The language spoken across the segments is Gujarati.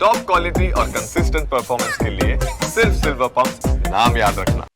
टॉप क्वालिटी और कंसिस्टेंट परफॉर्मेंस के लिए सिर्फ सिल्वर पंप नाम याद रखना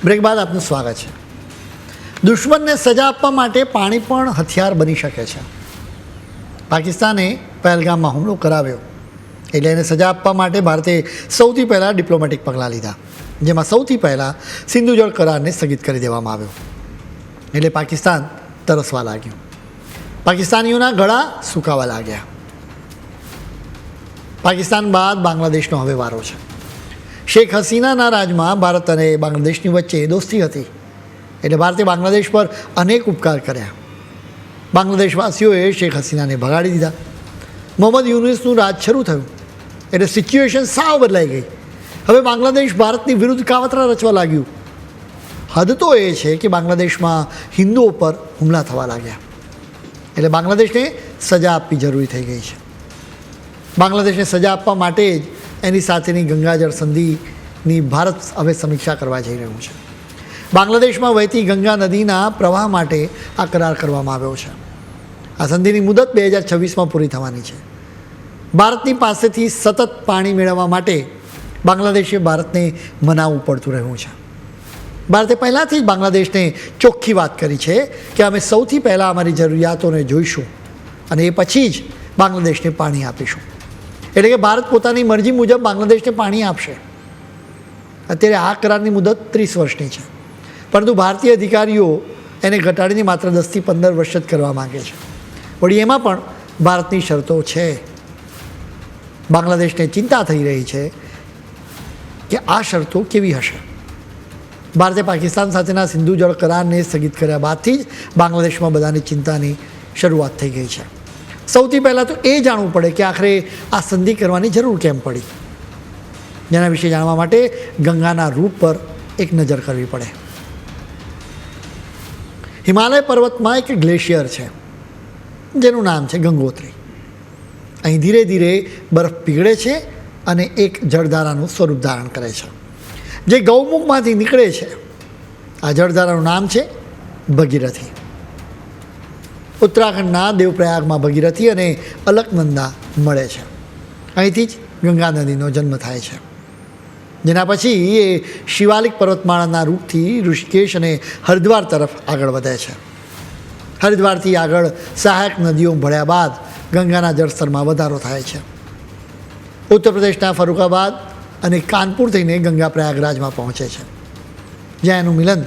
બ્રેક બાદ આપનું સ્વાગત છે દુશ્મનને સજા આપવા માટે પાણી પણ હથિયાર બની શકે છે. પાકિસ્તાને પહેલગામમાં હુમલો કરાવ્યો. એટલે એને સજા આપવા માટે ભારતે સૌથી પહેલાં ડિપ્લોમેટિક પગલાં લીધા. જેમાં સૌથી પહેલાં સિંધુ જળ કરારને સ્થગિત કરી દેવામાં આવ્યો. એટલે પાકિસ્તાન તરસવા લાગ્યું. પાકિસ્તાનીઓના ગળા સુકાવા લાગ્યા. પાકિસ્તાન બાદ બાંગ્લાદેશનો હવે વારો છે. શેખ હસીનાના રાજમાં ભારત અને બાંગ્લાદેશની વચ્ચે દોસ્તી હતી. એટલે ભારતે બાંગ્લાદેશ પર અનેક ઉપકાર કર્યા. બાંગ્લાદેશવાસીઓએ શેખ હસીનાને ભગાડી દીધા. મોહમ્મદ યુનુસનું રાજ શરૂ થયું. એટલે સિચ્યુએશન સાવ બદલાઈ ગઈ. હવે બાંગ્લાદેશ ભારતની વિરુદ્ધ કાવતરા રચવા લાગ્યું. હદ તો એ છે કે બાંગ્લાદેશમાં હિન્દુઓ પર હુમલા થવા લાગ્યા. એટલે બાંગ્લાદેશને સજા આપવી જરૂરી થઈ ગઈ છે. બાંગ્લાદેશને સજા આપવા માટે જ એની સાથેની ગંગાજળ સંધિની ભારત હવે સમીક્ષા કરવા જઈ રહ્યું છે. બાંગ્લાદેશમાં વહેતી ગંગા નદીના પ્રવાહ માટે આ કરાર કરવામાં આવ્યો છે. આ સંધિની મુદત બે હજાર છવ્વીસમાં પૂરી થવાની છે. ભારતની પાસેથી સતત પાણી મેળવવા માટે બાંગ્લાદેશે ભારતને મનાવવું પડતું રહ્યું છે. ભારતે પહેલાંથી જ બાંગ્લાદેશને ચોખ્ખી વાત કરી છે કે અમે સૌથી પહેલાં અમારી જરૂરિયાતોને જોઈશું અને એ પછી જ બાંગ્લાદેશને પાણી આપીશું. એટલે કે ભારત પોતાની મરજી મુજબ બાંગ્લાદેશને પાણી આપશે. અત્યારે આ કરારની મુદત ત્રીસ વર્ષની છે. પરંતુ ભારતીય અધિકારીઓ એને ઘટાડીને માત્ર દસથી પંદર વર્ષ જ કરવા માગે છે. વળી એમાં પણ ભારતની શરતો છે. બાંગ્લાદેશને ચિંતા થઈ રહી છે કે આ શરતો કેવી હશે? ભારતે પાકિસ્તાન સાથેના સિંધુ જળ કરારને સ્થગિત કર્યા બાદથી જ બાંગ્લાદેશમાં બધાની ચિંતાની શરૂઆત થઈ ગઈ છે. સૌથી પહેલાં તો એ જાણવું પડે કે આખરે આ સંધિ કરવાની જરૂર કેમ પડી? જેના વિશે જાણવા માટે ગંગાના રૂપ પર એક નજર કરવી પડે. હિમાલય પર્વતમાં એક ગ્લેશિયર છે, જેનું નામ છે ગંગોત્રી. અહીં ધીરે ધીરે બરફ પીગળે છે અને એક જળધારાનું સ્વરૂપ ધારણ કરે છે. જે ગૌમુખમાંથી નીકળે છે, આ જળધારાનું નામ છે ભગીરથી. ઉત્તરાખંડના દેવપ્રયાગમાં ભગીરથી અને અલકનંદા મળે છે. અહીંથી જ ગંગા નદીનો જન્મ થાય છે. જેના પછી એ શિવાલિક પર્વતમાળાના રૂપથી ઋષિકેશ અને હરિદ્વાર તરફ આગળ વધે છે. હરિદ્વારથી આગળ સહાયક નદીઓ ભળ્યા બાદ ગંગાના જળસ્તરમાં વધારો થાય છે. ઉત્તર પ્રદેશના ફરુખાબાદ અને કાનપુર થઈને ગંગા પ્રયાગરાજમાં પહોંચે છે. જ્યાં એનું મિલન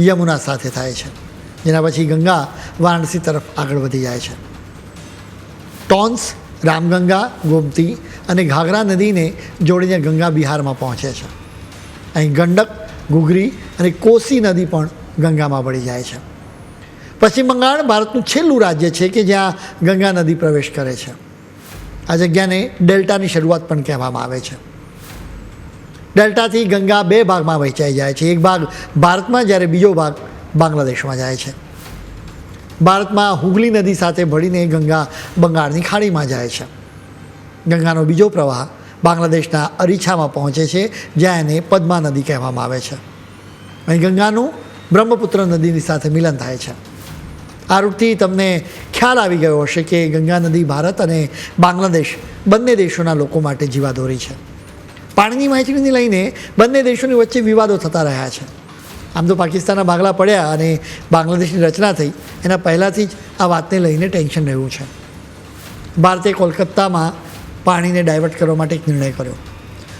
યમુના સાથે થાય છે. જેના પછી ગંગા વારાણસી તરફ આગળ વધી જાય છે. ટોન્સ, રામગંગા, ગોમતી અને ઘાઘરા નદીને જોડીને ગંગા બિહારમાં પહોંચે છે. અહીં ગંડક, ઘુઘરી અને કોસી નદી પણ ગંગામાં ભળી જાય છે. પશ્ચિમ બંગાળ ભારતનું છેલ્લું રાજ્ય છે કે જ્યાં ગંગા નદી પ્રવેશ કરે છે. આ જગ્યાને ડેલ્ટાની શરૂઆત પણ કહેવામાં આવે છે. ડેલ્ટાથી ગંગા બે ભાગમાં વહેંચાઈ જાય છે. એક ભાગ ભારતમાં, જ્યારે બીજો ભાગ બાંગ્લાદેશમાં જાય છે. ભારતમાં હુગલી નદી સાથે ભળીને ગંગા બંગાળની ખાડીમાં જાય છે. ગંગાનો બીજો પ્રવાહ બાંગ્લાદેશના અરીછામાં પહોંચે છે, જ્યાં એને પદ્મા નદી કહેવામાં આવે છે. અહીં ગંગાનું બ્રહ્મપુત્ર નદીની સાથે મિલન થાય છે. આ રૂટથી તમને ખ્યાલ આવી ગયો હશે કે ગંગા નદી ભારત અને બાંગ્લાદેશ બંને દેશોના લોકો માટે જીવાદોરી છે. પાણીની વહેંચણીને લઈને બંને દેશોની વચ્ચે વિવાદો થતા રહ્યા છે. આમ તો પાકિસ્તાનના ભાગલા પડ્યા અને બાંગ્લાદેશની રચના થઈ, એના પહેલાંથી જ આ વાતને લઈને ટેન્શન રહ્યું છે. ભારતે કોલકાતામાં પાણીને ડાયવર્ટ કરવા માટે એક નિર્ણય કર્યો.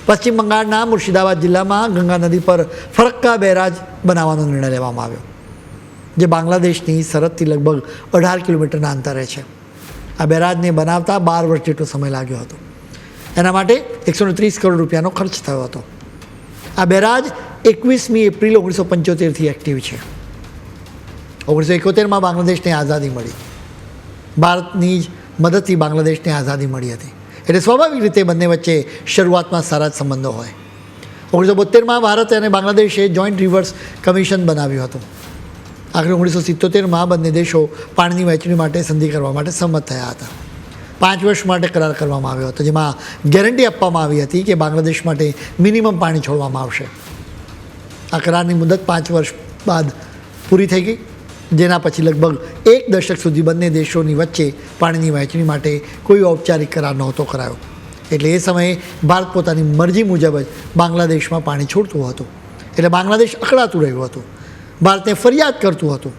પશ્ચિમ બંગાળના મુર્શિદાબાદ જિલ્લામાં ગંગા નદી પર ફરક્કા બેરાજ બનાવવાનો નિર્ણય લેવામાં આવ્યો, જે બાંગ્લાદેશની સરહદથી લગભગ અઢાર કિલોમીટરના અંતરે છે. આ બેરાજને બનાવતા બાર વર્ષ જેટલો સમય લાગ્યો હતો. એના માટે એકસો ત્રીસ કરોડ રૂપિયાનો ખર્ચ થયો હતો. આ બેરાજ એકવીસમી એપ્રિલ ઓગણીસો પંચોતેરથી એક્ટિવ છે. ઓગણીસો એકોતેરમાં બાંગ્લાદેશને આઝાદી મળી. ભારતની જ મદદથી બાંગ્લાદેશને આઝાદી મળી હતી. એટલે સ્વાભાવિક રીતે બંને વચ્ચે શરૂઆતમાં સારા જ સંબંધો હોય. ઓગણીસો બોતેરમાં ભારત અને બાંગ્લાદેશે જોઈન્ટ રિવર્સ કમિશન બનાવ્યું હતું. આખરે ઓગણીસો સિત્તોતેરમાં બંને દેશો પાણીની વહેંચણી માટે સંધિ કરવા માટે સંમત થયા હતા. પાંચ વર્ષ માટે કરાર કરવામાં આવ્યો હતો, જેમાં ગેરંટી આપવામાં આવી હતી કે બાંગ્લાદેશ માટે મિનિમમ પાણી છોડવામાં આવશે. આ કરારની મુદત પાંચ વર્ષ બાદ પૂરી થઈ ગઈ. જેના પછી લગભગ એક દશક સુધી બંને દેશોની વચ્ચે પાણીની વહેંચણી માટે કોઈ ઔપચારિક કરાર નહોતો કરાયો. એટલે એ સમયે ભારત પોતાની મરજી મુજબ જ બાંગ્લાદેશમાં પાણી છોડતું હતું. એટલે બાંગ્લાદેશ અકળાતું રહ્યું હતું. ભારતને ફરિયાદ કરતું હતું.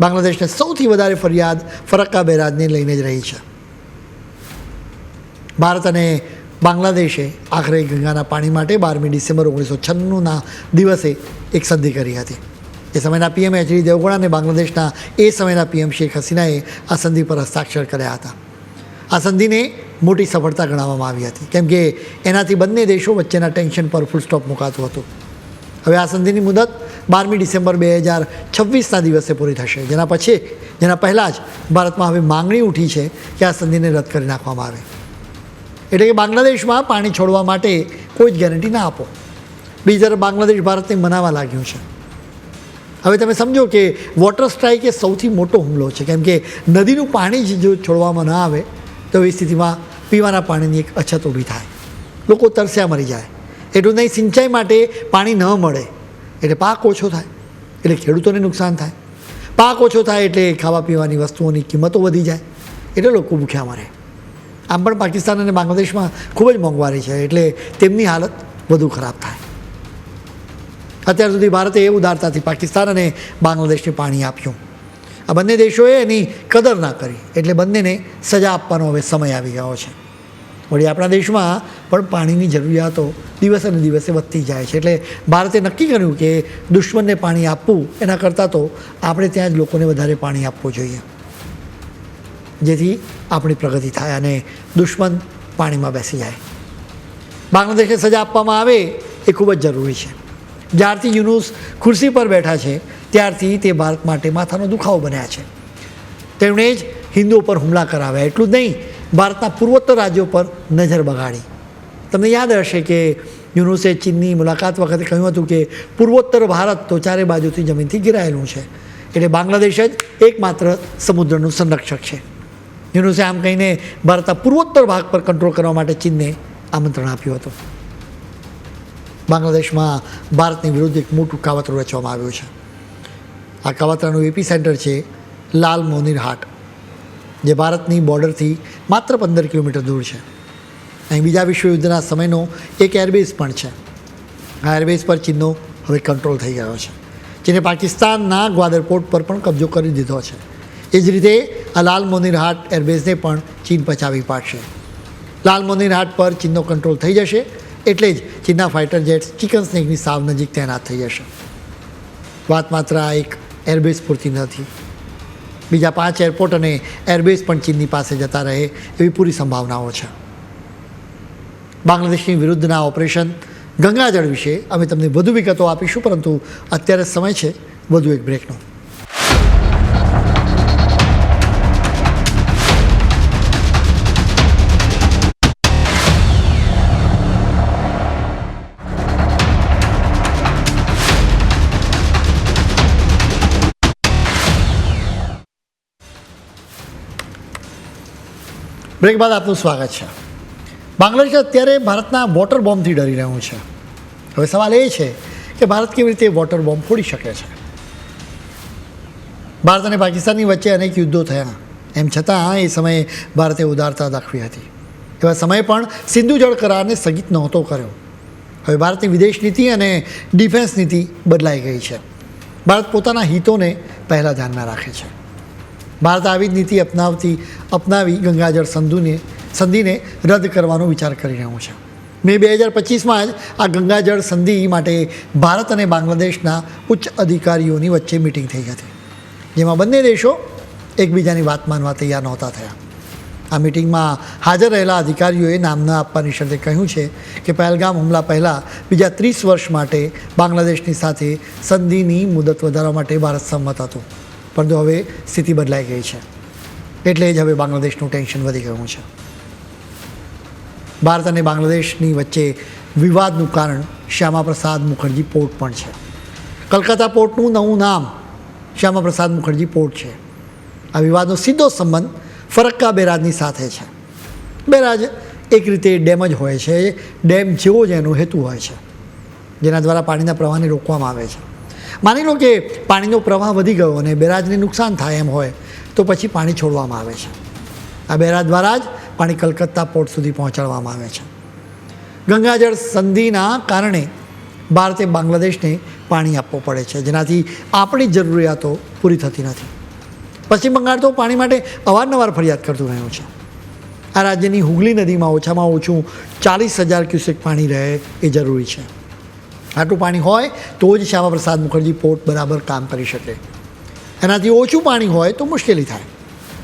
બાંગ્લાદેશને સૌથી વધારે ફરિયાદ ફરક્કા બેરાજને લઈને જ રહી છે. ભારત અને બાંગ્લાદેશે આખરે ગંગાના પાણી માટે બારમી ડિસેમ્બર ઓગણીસો છન્નુંના દિવસે એક સંધિ કરી હતી. એ સમયના પીએમ એચડી દેવગોડા અને બાંગ્લાદેશના એ સમયના પીએમ શેખ હસીનાએ આ સંધિ પર હસ્તાક્ષર કર્યા હતા. આ સંધિને મોટી સફળતા ગણાવવામાં આવી હતી. કેમ કે એનાથી બંને દેશો વચ્ચેના ટેન્શન પર ફૂલ સ્ટોપ મુકાતું હતું. હવે આ સંધિની મુદત બારમી ડિસેમ્બર બે હજાર છવ્વીસના દિવસે પૂરી થશે. જેના પછી, જેના પહેલાં જ ભારતમાં હવે માંગણી ઉઠી છે કે આ સંધિને રદ કરી નાખવામાં આવે. એટલે કે બાંગ્લાદેશમાં પાણી છોડવા માટે કોઈ જ ગેરંટી ના આપો. બીજી તરફ બાંગ્લાદેશ ભારતને મનાવા લાગ્યું છે. હવે તમે સમજો કે વોટર સ્ટ્રાઇક એ સૌથી મોટો હુમલો છે. કેમ કે નદીનું પાણી જ જો છોડવામાં ન આવે, તો એ સ્થિતિમાં પીવાના પાણીની એક અછત ઊભી થાય. લોકો તરસ્યા મરી જાય. એટલું નહીં, સિંચાઈ માટે પાણી ન મળે. એટલે પાક ઓછો થાય. એટલે ખેડૂતોને નુકસાન થાય. પાક ઓછો થાય એટલે ખાવા પીવાની વસ્તુઓની કિંમતો વધી જાય. એટલે લોકો ભૂખ્યા મરે આમ પણ પાકિસ્તાન અને બાંગ્લાદેશમાં ખૂબ જ મોંઘવારી છે. એટલે તેમની હાલત વધુ ખરાબ થાય. અત્યાર સુધી ભારતે એ ઉદારતાથી પાકિસ્તાન અને બાંગ્લાદેશને પાણી આપ્યું. આ બંને દેશોએ એની કદર ના કરી, એટલે બંનેને સજા આપવાનો હવે સમય આવી ગયો છે. વળી આપણા દેશમાં પણ પાણીની જરૂરિયાતો દિવસે ને દિવસે વધતી જાય છે, એટલે ભારતે નક્કી કર્યું કે દુશ્મનને પાણી આપવું, એના કરતાં તો આપણે ત્યાં જ લોકોને વધારે પાણી આપવું જોઈએ. જેથી આપણી પ્રગતિ થાય અને દુશ્મન પાણીમાં બેસી જાય. બાંગ્લાદેશને સજા આપવામાં આવે એ ખૂબ જ જરૂરી છે. જ્યારથી યુનુસ ખુરશી પર બેઠા છે, ત્યારથી તે ભારત માટે માથાનો દુખાવો બન્યા છે. તેમણે જ હિન્દુઓ પર હુમલા કરાવ્યા. એટલું જ નહીં, ભારતના પૂર્વોત્તર રાજ્યો પર નજર બગાડી. તમને યાદ હશે કે યુનુસે ચીનની મુલાકાત વખતે કહ્યું હતું કે પૂર્વોત્તર ભારત તો ચારે બાજુથી જમીનથી ઘેરાયેલું છે. એટલે બાંગ્લાદેશ જ એકમાત્ર સમુદ્રનું સંરક્ષક છે. યુનુસે આમ કહીને ભારતના પૂર્વોત્તર ભાગ પર કંટ્રોલ કરવા માટે ચીનને આમંત્રણ આપ્યું હતું. બાંગ્લાદેશમાં ભારતની વિરુદ્ધ એક મોટું કાવતરું રચવામાં આવ્યું છે. આ કાવતરાનું એપી સેન્ટર છે લાલ મોનીર હાટ, જે ભારતની બોર્ડરથી માત્ર પંદર કિલોમીટર દૂર છે. અહીં બીજા વિશ્વયુદ્ધના સમયનો એક એરબેઝ પણ છે. આ એરબેઝ પર ચીનનો હવે કંટ્રોલ થઈ ગયો છે. જેને પાકિસ્તાનના ગ્વાદર પોર્ટ પર પણ કબજો કરી દીધો છે. એ જ રીતે આ લાલ મોનીર હાટ એરબેઝને પણ ચીન પચાવી પાડશે. લાલ મોનીર હાટ પર ચીનનો કંટ્રોલ થઈ જશે એટલે જ ચીનના ફાઇટર જેટ્સ ચિકન સ્નેકની સાવ નજીક તૈનાત થઈ જશે. વાત માત્ર આ એક એરબેઝ પૂરતી નથી. બીજા પાંચ એરપોર્ટ અને એરબેઝ પણ ચીનની પાસે જતા રહે એવી પૂરી સંભાવનાઓ છે. બાંગ્લાદેશની વિરુદ્ધના ઓપરેશન ગંગાજળ વિશે અમે તમને વધુ વિગતો આપીશું, પરંતુ અત્યારે સમય છે, વધુ એક બ્રેકનો બ્રેક બાદ આપનું સ્વાગત છે. બાંગ્લાદેશ અત્યારે ભારતના વોટર બોમ્બથી ડરી રહ્યું છે. હવે સવાલ એ છે કે ભારત કેવી રીતે વોટર બોમ્બ ફોડી શકે છે? ભારત અને પાકિસ્તાનની વચ્ચે અનેક યુદ્ધો થયા. એમ છતાં એ સમયે ભારતે ઉદારતા દાખવી હતી. એવા સમયે પણ સિંધુ જળ કરારને સ્થગિત નહોતો કર્યો. હવે ભારતની વિદેશ નીતિ અને ડિફેન્સ નીતિ બદલાઈ ગઈ છે. ભારત પોતાના હિતોને પહેલાં ધ્યાનમાં રાખે છે. ભારત આવી જ નીતિ અપનાવતી, અપનાવી ગંગાજળ સંધુને, સંધિને રદ કરવાનો વિચાર કરી રહ્યું છે. મે બે હજાર પચીસમાં જ આ ગંગાજળ સંધિ માટે ભારત અને બાંગ્લાદેશના ઉચ્ચ અધિકારીઓની વચ્ચે મિટિંગ થઈ હતી. જેમાં બંને દેશો એકબીજાની વાત માનવા તૈયાર નહોતા થયા. આ મિટિંગમાં હાજર રહેલા અધિકારીઓએ નામ ન આપવાની શરતે કહ્યું છે કે પહેલગામ હુમલા પહેલાં બીજા ત્રીસ વર્ષ માટે બાંગ્લાદેશની સાથે સંધિની મુદત વધારવા માટે ભારત સંમત હતું. પરંતુ હવે સ્થિતિ બદલાઈ ગઈ છે. એટલે જ હવે બાંગ્લાદેશનું ટેન્શન વધી ગયું છે. ભારત અને બાંગ્લાદેશની વચ્ચે વિવાદનું કારણ શ્યામા પ્રસાદ મુખર્જી પોર્ટ પણ છે. કલકત્તા પોર્ટનું નવું નામ શ્યામાપ્રસાદ મુખર્જી પોર્ટ છે. આ વિવાદનો સીધો સંબંધ ફરક્કા બેરાજની સાથે છે. બેરાજ એક રીતે ડેમ જ હોય છે. ડેમ જેવો જ એનો હેતુ હોય છે. જેના દ્વારા પાણીના પ્રવાહને રોકવામાં આવે છે. માની લો કે પાણીનો પ્રવાહ વધી ગયો અને બેરાજને નુકસાન થાય એમ હોય, તો પછી પાણી છોડવામાં આવે છે. આ બેરાજ દ્વારા જ પાણી કલકત્તા પોર્ટ સુધી પહોંચાડવામાં આવે છે. ગંગાજળ સંધિના કારણે ભારતે બાંગ્લાદેશને પાણી આપવું પડે છે. જેનાથી આપણી જરૂરિયાતો પૂરી થતી નથી. પશ્ચિમ બંગાળ તો પાણી માટે અવારનવાર ફરિયાદ કરતું રહ્યું છે. આ રાજ્યની હુગલી નદીમાં ઓછામાં ઓછું ચાલીસ હજાર ક્યુસેક પાણી રહે એ જરૂરી છે. આટલું પાણી હોય તો જ શ્યામાપ્રસાદ મુખર્જી પોર્ટ બરાબર કામ કરી શકે. એનાથી ઓછું પાણી હોય તો મુશ્કેલી થાય.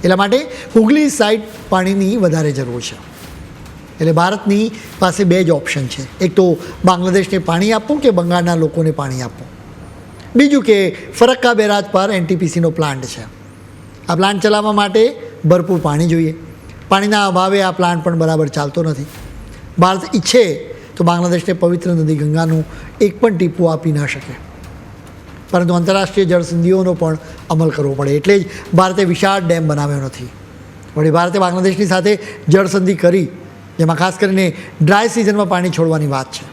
એટલા માટે હુગલી સાઈડ પાણીની વધારે જરૂર છે. એટલે ભારતની પાસે બે જ ઓપ્શન છે. એક તો બાંગ્લાદેશને પાણી આપવું કે બંગાળના લોકોને પાણી આપવું. બીજું કે ફરક્કા બેરાજ પર એનટીપીસીનો પ્લાન્ટ છે. આ પ્લાન્ટ ચલાવવા માટે ભરપૂર પાણી જોઈએ. પાણીના અભાવે આ પ્લાન્ટ પણ બરાબર ચાલતો નથી. ભારત ઈચ્છે તો બાંગ્લાદેશને પવિત્ર નદી ગંગાનું એક પણ ટીપું આપી ના શકે. પરંતુ આંતરરાષ્ટ્રીય જળસંધિઓનો પણ અમલ કરવો પડે. એટલે જ ભારતે વિશાળ ડેમ બનાવ્યો નથી. વળી ભારતે બાંગ્લાદેશની સાથે જળસંધિ કરી, જેમાં ખાસ કરીને ડ્રાય સિઝનમાં પાણી છોડવાની વાત છે.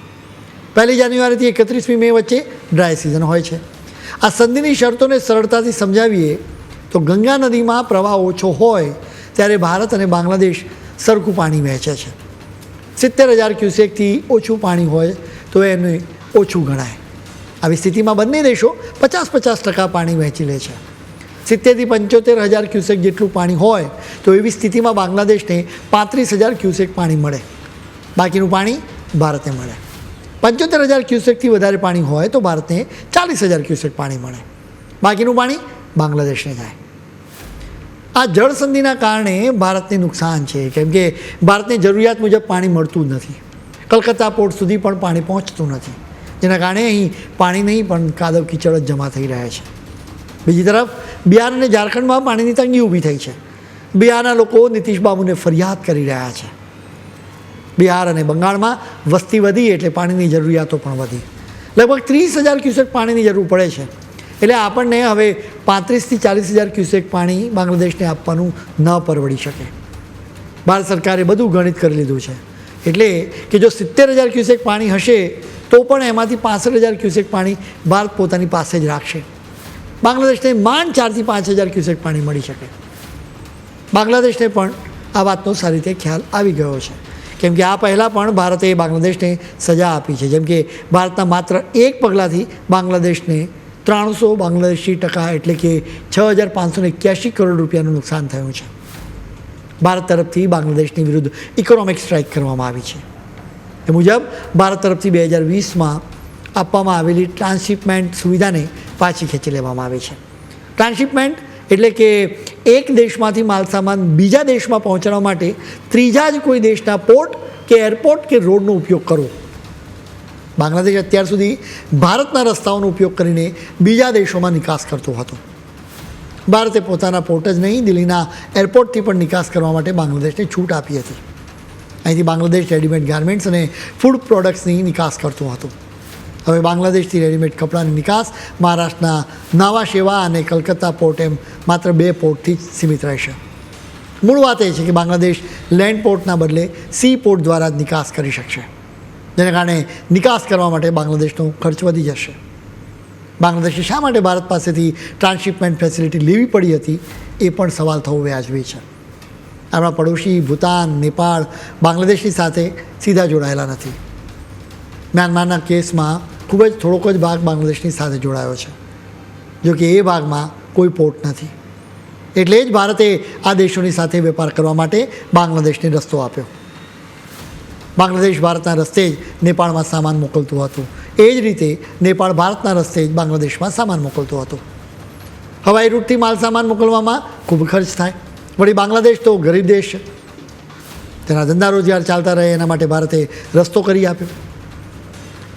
પહેલી જાન્યુઆરીથી એકત્રીસમી મે વચ્ચે ડ્રાય સિઝન હોય છે. આ સંધિની શરતોને સરળતાથી સમજાવીએ તો ગંગા નદીમાં પ્રવાહ ઓછો હોય, ત્યારે ભારત અને બાંગ્લાદેશ સરખું પાણી વહેંચે છે. સિત્તેર હજાર ક્યુસેકથી ઓછું પાણી હોય તો એને ઓછું ગણાય. આવી સ્થિતિમાં બંને દેશો પચાસ પચાસ ટકા પાણી વહેંચી લે છે. સિત્તેરથી પંચોતેર હજાર ક્યુસેક જેટલું પાણી હોય તો એવી સ્થિતિમાં બાંગ્લાદેશને પાંત્રીસ હજાર ક્યુસેક પાણી મળે. બાકીનું પાણી ભારતને મળે. પંચોતેર હજાર ક્યુસેકથી વધારે પાણી હોય તો ભારતને ચાલીસ હજાર ક્યુસેક પાણી મળે. બાકીનું પાણી બાંગ્લાદેશને જાય. આ જળસંધિના કારણે ભારતને નુકસાન છે, કેમ કે ભારતને જરૂરિયાત મુજબ પાણી મળતું નથી. કલકત્તા પોર્ટ સુધી પણ પાણી પહોંચતું નથી. જેના કારણે અહીં પાણી નહીં, પણ કાદવ કીચડ જ જમા થઈ રહ્યા છે. બીજી તરફ, બિહાર અને ઝારખંડમાં પાણીની તંગી ઊભી થઈ છે. બિહારના લોકો નીતિશ બાબુને ફરિયાદ કરી રહ્યા છે. બિહાર અને બંગાળમાં વસ્તી વધી એટલે પાણીની જરૂરિયાતો પણ વધી. લગભગ ત્રીસ હજાર ક્યુસેક પાણીની જરૂર પડે છે. એટલે આપણને હવે પાંત્રીસથી ચાલીસ હજાર ક્યુસેક પાણી બાંગ્લાદેશને આપવાનું ન પરવડી શકે. ભારત સરકારે બધું ગણિત કરી લીધું છે. એટલે કે જો સિત્તેર હજાર ક્યુસેક પાણી હશે, તો પણ એમાંથી પાસઠ હજાર ક્યુસેક પાણી ભારત પોતાની પાસે જ રાખશે. બાંગ્લાદેશને માંડ ચારથી પાંચ હજાર ક્યુસેક પાણી મળી શકે. બાંગ્લાદેશને પણ આ વાતનો સારી રીતે ખ્યાલ આવી ગયો છે. કેમ કે આ પહેલાં પણ ભારતે બાંગ્લાદેશને સજા આપી છે. જેમ કે ભારતના માત્ર એક પગલાંથી બાંગ્લાદેશને ત્રણસો બાંગ્લાદેશી ટકા એટલે કે છ હજાર પાંચસો એક્યાસી કરોડ રૂપિયાનું નુકસાન થયું છે. ભારત તરફથી બાંગ્લાદેશની વિરુદ્ધ ઇકોનોમિક સ્ટ્રાઇક કરવામાં આવી છે. એ મુજબ, ભારત તરફથી બે હજાર વીસમાં આપવામાં આવેલી ટ્રાન્સશિપમેન્ટ સુવિધાને પાછી ખેંચી લેવામાં આવી છે. ટ્રાન્સશિપમેન્ટ એટલે કે એક દેશમાંથી માલસામાન બીજા દેશમાં પહોંચાડવા માટે ત્રીજા જ કોઈ દેશના પોર્ટ કે એરપોર્ટ કે રોડનો ઉપયોગ કરવો. બાંગ્લાદેશ અત્યાર સુધી ભારતના રસ્તાઓનો ઉપયોગ કરીને બીજા દેશોમાં નિકાસ કરતો હતો. ભારતે પોતાના પોર્ટ જ નહીં, દિલ્હીના એરપોર્ટથી પણ નિકાસ કરવા માટે બાંગ્લાદેશને છૂટ આપી હતી. અહીંથી બાંગ્લાદેશ રેડીમેડ ગાર્મેન્ટ્સ અને ફૂડ પ્રોડક્ટ્સની નિકાસ કરતું હતું. હવે બાંગ્લાદેશથી રેડીમેડ કપડાની નિકાસ મહારાષ્ટ્રના નાવા સેવા અને કલકત્તા પોર્ટ એમ માત્ર બે પોર્ટથી જ સીમિત રહેશે. મૂળ વાત એ છે કે બાંગ્લાદેશ લેન્ડ પોર્ટના બદલે સી પોર્ટ દ્વારા જ નિકાસ કરી શકશે. જેને કારણે નિકાસ કરવા માટે બાંગ્લાદેશનો ખર્ચ વધી જશે. બાંગ્લાદેશે શા માટે ભારત પાસેથી ટ્રાન્સશિપમેન્ટ ફેસિલિટી લેવી પડી હતી એ પણ સવાલ થવો વ્યાજબી છે. આપણા પડોશી ભૂતાન, નેપાળ, બાંગ્લાદેશની સાથે સીધા જોડાયેલા નથી. મ્યાનમારના કેસમાં ખૂબ જ થોડોક જ ભાગ બાંગ્લાદેશની સાથે જોડાયો છે, જો કે એ ભાગમાં કોઈ પોર્ટ નથી. એટલે જ ભારતે આ દેશોની સાથે વેપાર કરવા માટે બાંગ્લાદેશને રસ્તો આપ્યો. બાંગ્લાદેશ ભારતના રસ્તે જ નેપાળમાં સામાન મોકલતું હતું. એ જ રીતે નેપાળ ભારતના રસ્તે જ બાંગ્લાદેશમાં સામાન મોકલતું હતું. હવાઈ રૂટથી માલ સામાન મોકલવામાં ખૂબ ખર્ચ થાય. વળી બાંગ્લાદેશ તો ગરીબ દેશ છે. તેના ધંધા રોજગાર ચાલતા રહે, એના માટે ભારતે રસ્તો કરી આપ્યો.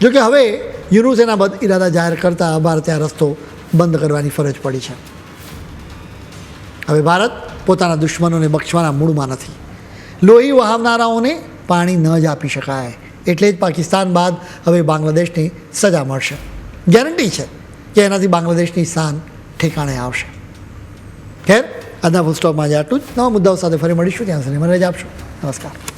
જોકે હવે યુનુસ બદ ઇરાદા જાહેર કરતાં ભારતે આ રસ્તો બંધ કરવાની ફરજ પડી છે. હવે ભારત પોતાના દુશ્મનોને બક્ષવાના મૂળમાં નથી. લોહી વહાવનારાઓને પાણી ન જ આપી શકાય. એટલે જ પાકિસ્તાન બાદ હવે બાંગ્લાદેશની સજા મળશે. ગેરંટી છે કે એનાથી બાંગ્લાદેશની શાન ઠેકાણે આવશે. ખેર, આજના ફૂલ સ્ટોપમાં આજે આટલું જ. નવા મુદ્દાઓ સાથે ફરી મળીશું. ત્યાં સુધી મને રજા આપશો. નમસ્કાર.